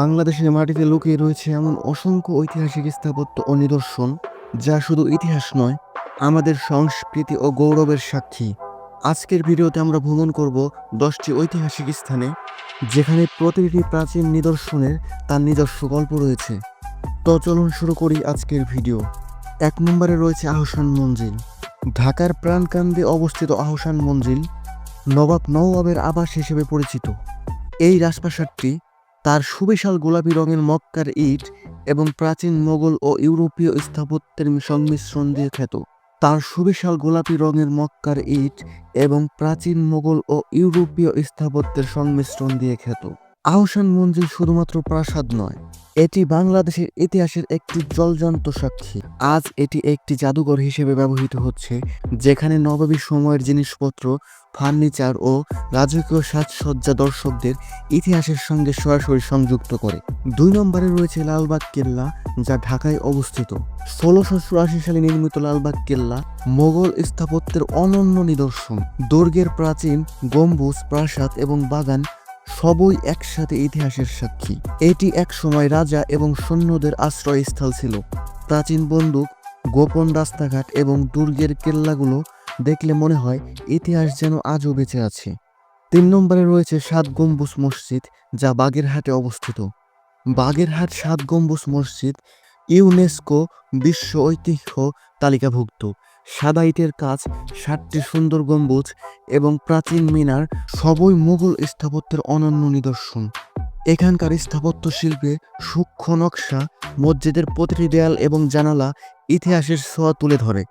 বাংলাদেশের মাটিতে লুকিয়ে রয়েছে এমন অসংখ্য ঐতিহাসিক স্থাপত্য ও নিদর্শন, যা শুধু ইতিহাস নয়, আমাদের সংস্কৃতি ও গৌরবের সাক্ষী। আজকের ভিডিওতে আমরা ভ্রমণ করব দশটি ঐতিহাসিক স্থানে, যেখানে প্রতিটি প্রাচীন নিদর্শনের তার নিজস্ব গল্প রয়েছে। তো চলুন শুরু করি আজকের ভিডিও। এক নম্বরে রয়েছে আহসান মঞ্জিল। ঢাকার প্রাণকান্দে অবস্থিত আহসান মঞ্জিল নবাব নওয়াবের আবাস হিসেবে পরিচিত। এই রাজপ্রাসাদটি তার সুবিশাল গোলাপি রঙের মক্কার ইট এবং প্রাচীন মোগল ও ইউরোপীয় স্থাপত্যের সংমিশ্রণ দিয়ে খ্যাত। তার সুবিশাল গোলাপি রঙের মক্কার ইট এবং প্রাচীন মোগল ও ইউরোপীয় স্থাপত্যের সংমিশ্রণ দিয়ে খ্যাত। আহসান মঞ্জিল শুধুমাত্র প্রাসাদ নয় এটি বাংলাদেশের ইতিহাসের একটি জলজান্ত সাক্ষী। আজ এটি একটি জাদুঘর হিসেবে ব্যবহৃত হচ্ছে, যেখানে নবাবী সময়ের জিনিসপত্র, ফার্নিচার ও রাজকীয় সাজসজ্জা দর্শকদের ইতিহাসের সঙ্গে সরাসরি সংযুক্ত করে। দুই নম্বরে রয়েছে লালবাগ কেল্লা, যা ঢাকায় অবস্থিত। ষোলোশো চুরাশি সালে নির্মিত লালবাগ কেল্লা, মোগল স্থাপত্যের অনন্য নিদর্শন। দুর্গের প্রাচীন গম্বুজ, প্রাসাদ এবং বাগান সবই একসাথে ইতিহাসের সাক্ষী। এটি একসময় রাজা এবং সৈন্যদের আশ্রয়স্থল ছিল। প্রাচীন বন্দুক, গোপন রাস্তাঘাট এবং দুর্গের কেল্লাগুলো দেখলে মনে হয় ইতিহাস যেন আজও বেঁচে আছে। তিন নম্বরে রয়েছে সাত গম্বুজ মসজিদ, যা বাগেরহাটে অবস্থিত। বাগেরহাট সাত গম্বুজ মসজিদ ইউনেস্কো বিশ্ব ঐতিহ্য তালিকাভুক্ত। সাদা ইটের কাজ, সাতটি সুন্দর গম্বুজ এবং প্রাচীন মিনার সবই মুঘল স্থাপত্যের অনন্য নিদর্শন। এখানকার স্থাপত্য শিল্পে সূক্ষ্ম নকশা, মসজিদের প্রতিটি দেয়াল এবং জানালা ইতিহাসের ছোঁয়া তুলে ধরে।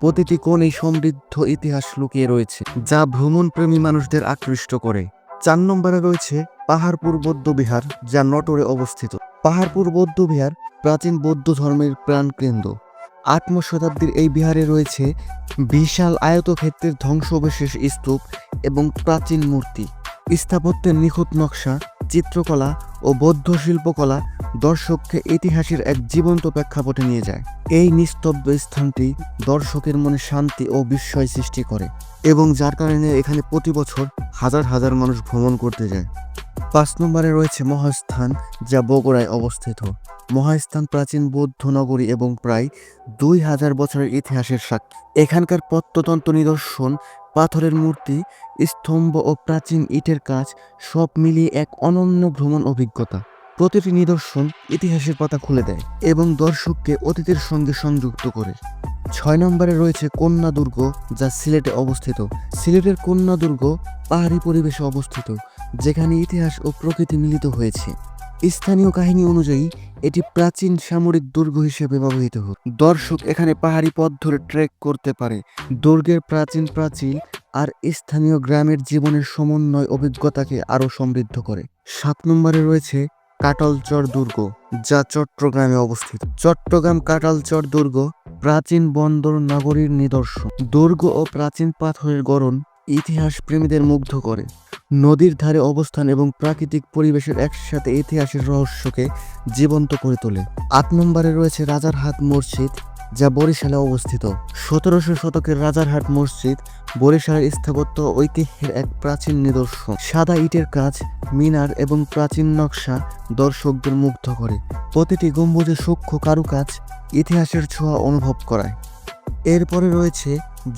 প্রতিটি কোণেই সমৃদ্ধ ইতিহাস লুকিয়ে রয়েছে, যা ভ্রমণপ্রেমী মানুষদের আকৃষ্ট করে। চার নম্বরে রয়েছে পাহাড়পুর বৌদ্ধবিহার যা নটরে অবস্থিত। পাহাড়পুর বৌদ্ধবিহার প্রাচীন বৌদ্ধ ধর্মের প্রাণকেন্দ্র। আত্ম শতাব্দীর এই বিহারে রয়েছে বিশাল আয়তক্ষেত্রের ধ্বংসাবশেষ স্তূপ এবং প্রাচীন মূর্তি, স্থাপত্যের নিখুঁত নকশা, চিত্রকলা ও বৌদ্ধ শিল্পকলা দর্শককে ইতিহাসের এক জীবন্ত প্রেক্ষাপটে নিয়ে যায়। এই নিস্তব্ধ স্থানটি দর্শকের মনে শান্তি ও বিস্ময় সৃষ্টি করে এবং যার কারণে এখানে প্রতি বছর হাজার হাজার মানুষ ভ্রমণ করতে যায়। পাঁচ নম্বরে রয়েছে মহাস্থান যা বগুড়ায় অবস্থিত। মহাস্থান প্রাচীন বৌদ্ধ নগরী এবং প্রায় দুই হাজার বছরের ইতিহাসের সাক্ষী। এখানকার প্রত্নতন্ত্র নিদর্শন, পাথরের মূর্তি, স্তম্ভ ও প্রাচীন ইটের কাজ সব মিলিয়ে এক অনন্য ভ্রমণ অভিজ্ঞতা। প্রতিটি নিদর্শন ইতিহাসের পাতা খুলে দেয় এবং দর্শককে অতীতের সঙ্গে সংযুক্ত করে। ছয় নম্বরে রয়েছে কন্যা দুর্গ যা সিলেটে অবস্থিত। সিলেটের কন্যা দুর্গ পাহাড়ি পরিবেশে অবস্থিত, যেখানে ইতিহাস ও প্রকৃতি মিলিত হয়েছে। স্থানীয় কাহিনী অনুযায়ী, এটি প্রাচীন সামরিক দুর্গ হিসেবে ব্যবহৃত হতো দর্শক এখানে পাহাড়ি পথ ধরে ট্রেক করতে পারে। দুর্গের প্রাচীন প্রাচীন আর স্থানীয় গ্রামের জীবনের সমন্বয় অভিজ্ঞতাকে আরও সমৃদ্ধ করে। সাত নম্বরে রয়েছে কাটলচর দুর্গ, যা চট্টগ্রামে অবস্থিত। চট্টগ্রাম কাটালচর দুর্গ প্রাচীন বন্দর নগরীর নিদর্শন। দুর্গ ও প্রাচীন পাথরের গড়ন ইতিহাস প্রেমীদের মুগ্ধ করে। নদীর ধারে অবস্থান এবং প্রাকৃতিক পরিবেশের একসাথে ইতিহাসের রহস্যকে জীবন্ত করে তোলে। আট নম্বরে রয়েছে রাজারহাট মসজিদ, যা বরিশালে অবস্থিত। সতেরোশো শতকের রাজারহাট মসজিদ বরিশালের স্থাপত্য ঐতিহ্যের এক প্রাচীন নিদর্শন। সাদা ইটের কাজ মিনার এবং প্রাচীন নকশা দর্শকদের মুগ্ধ করে। প্রতিটি গম্বুজে সূক্ষ্ম কারুকাজ ইতিহাসের ছোঁয়া অনুভব করায়। এরপরে রয়েছে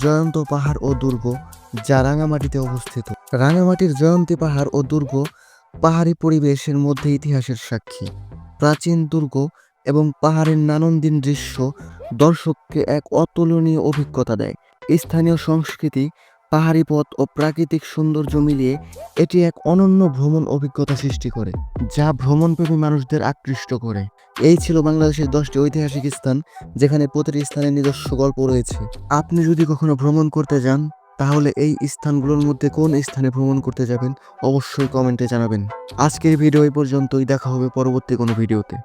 জয়ন্ত পাহাড় ও দুর্গ যা রাঙামাটিতে অবস্থিত। রাঙামাটির জয়ন্তী পাহাড় ও দুর্গ পাহাড়ি পরিবেশের মধ্যে ইতিহাসের সাক্ষী। প্রাচীন দুর্গ এবং পাহাড়ের নানন্দিন দৃশ্য দর্শককে এক অতুলনীয় অভিজ্ঞতা দেয়। স্থানীয় সংস্কৃতি, পাহাড়ি পথ ও প্রাকৃতিক সৌন্দর্য মিলিয়ে এটি এক অনন্য ভ্রমণ অভিজ্ঞতা সৃষ্টি করে, যা ভ্রমণপ্রেমী মানুষদের আকৃষ্ট করে। এই ছিল বাংলাদেশের দশটি ঐতিহাসিক স্থান, যেখানে প্রতিটি স্থানের নিজস্ব গল্প রয়েছে। আপনি যদি কখনো ভ্রমণ করতে যান তাহলে এই স্থানগুলোর মধ্যে কোন স্থানে ভ্রমণ করতে যাবেন? অবশ্যই কমেন্টে জানাবেন। আজকের ভিডিও এই পর্যন্তই। দেখা হবে পরবর্তী কোনো ভিডিওতে।